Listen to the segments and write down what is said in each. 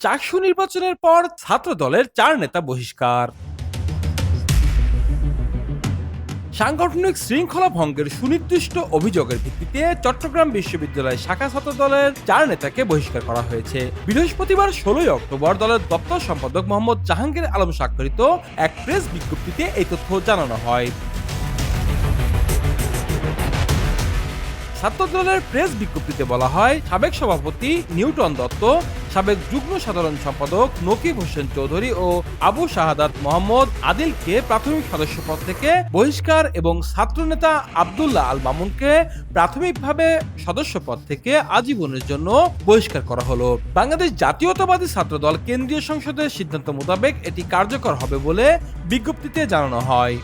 চারশো নির্বাচনের পর ছাত্র দলের চার নেতা বহিষ্কার। সাংগঠনিক শৃঙ্খলা ভঙ্গের সুনির্দিষ্ট অভিযোগের ভিত্তিতে চট্টগ্রাম বিশ্ববিদ্যালয় শাখা ছাত্র দলের চার নেতাকে বহিষ্কার করা হয়েছে। বৃহস্পতিবার ষোলোই অক্টোবর দলের দপ্তর সম্পাদক মোহাম্মদ জাহাঙ্গীর আলম স্বাক্ষরিত এক প্রেস বিজ্ঞপ্তিতে এই তথ্য জানানো হয়। ছাত্র দলের প্রেস বিজ্ঞপ্তিতে বলা হয়, সাবেক সভাপতি নিউটন দত্ত, সাবেক যুগ্ম সাধারণ সম্পাদক নকিব হোসেন চৌধুরী ও আবু শাহাদাত মোহাম্মদ আদিলকে প্রাথমিক সদস্য পদ থেকে বহিষ্কার এবং ছাত্রনেতা আবদুল্লাহ আল মামুনকে প্রাথমিকভাবে সদস্য পদ থেকে আজীবনের জন্য বহিষ্কার করা হলো। বাংলাদেশ জাতীয়তাবাদী ছাত্রদল কেন্দ্রীয় সংসদের সিদ্ধান্ত মোতাবেক এটি কার্যকর হবে বলে বিজ্ঞপ্তিতে জানানো হয়।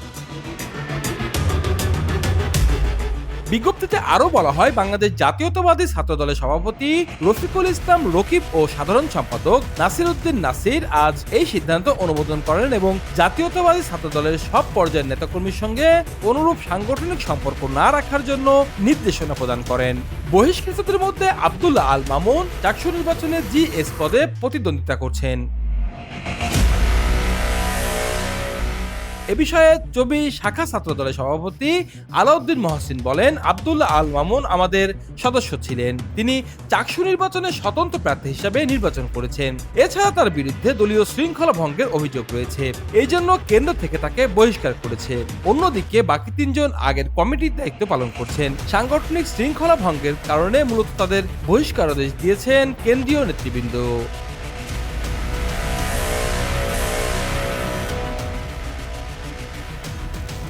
বিজ্ঞপ্তিতে আরও বলা হয়, বাংলাদেশ জাতীয়তাবাদী ছাত্র দলের সভাপতি রফিকুল ইসলাম রকিব ও সাধারণ সম্পাদক নাসির উদ্দিন নাসির আজ এই সিদ্ধান্ত অনুমোদন করেন এবং জাতীয়তাবাদী ছাত্র দলের সব পর্যায়ের নেতাকর্মীর সঙ্গে অনুরূপ সাংগঠনিক সম্পর্ক না রাখার জন্য নির্দেশনা প্রদান করেন। বহিষ্কৃতদের মধ্যে আবদুল্লাহ আল মামুন চারশো নির্বাচনে জিএস পদে প্রতিদ্বন্দ্বিতা করছেন। এ বিষয়ে চবি শাখা ছাত্র দলের সভাপতি আলাউদ্দিন মহসিন বলেন আবদুল্লাহ আল মামুন আমাদের সদস্য ছিলেন। তিনি চাকসু নির্বাচনে স্বতন্ত্র প্রার্থী হিসাবে নির্বাচন করেছেন। এছাড়া তার বিরুদ্ধে দলীয় শৃঙ্খলা ভঙ্গের অভিযোগ রয়েছে। এই জন্য কেন্দ্র থেকে তাকে বহিষ্কার করেছে। অন্যদিকে বাকি তিনজন আগের কমিটির দায়িত্ব পালন করছেন। সাংগঠনিক শৃঙ্খলা ভঙ্গের কারণে মূলত তাদের বহিষ্কার আদেশ দিয়েছেন কেন্দ্রীয় নেতৃবৃন্দ।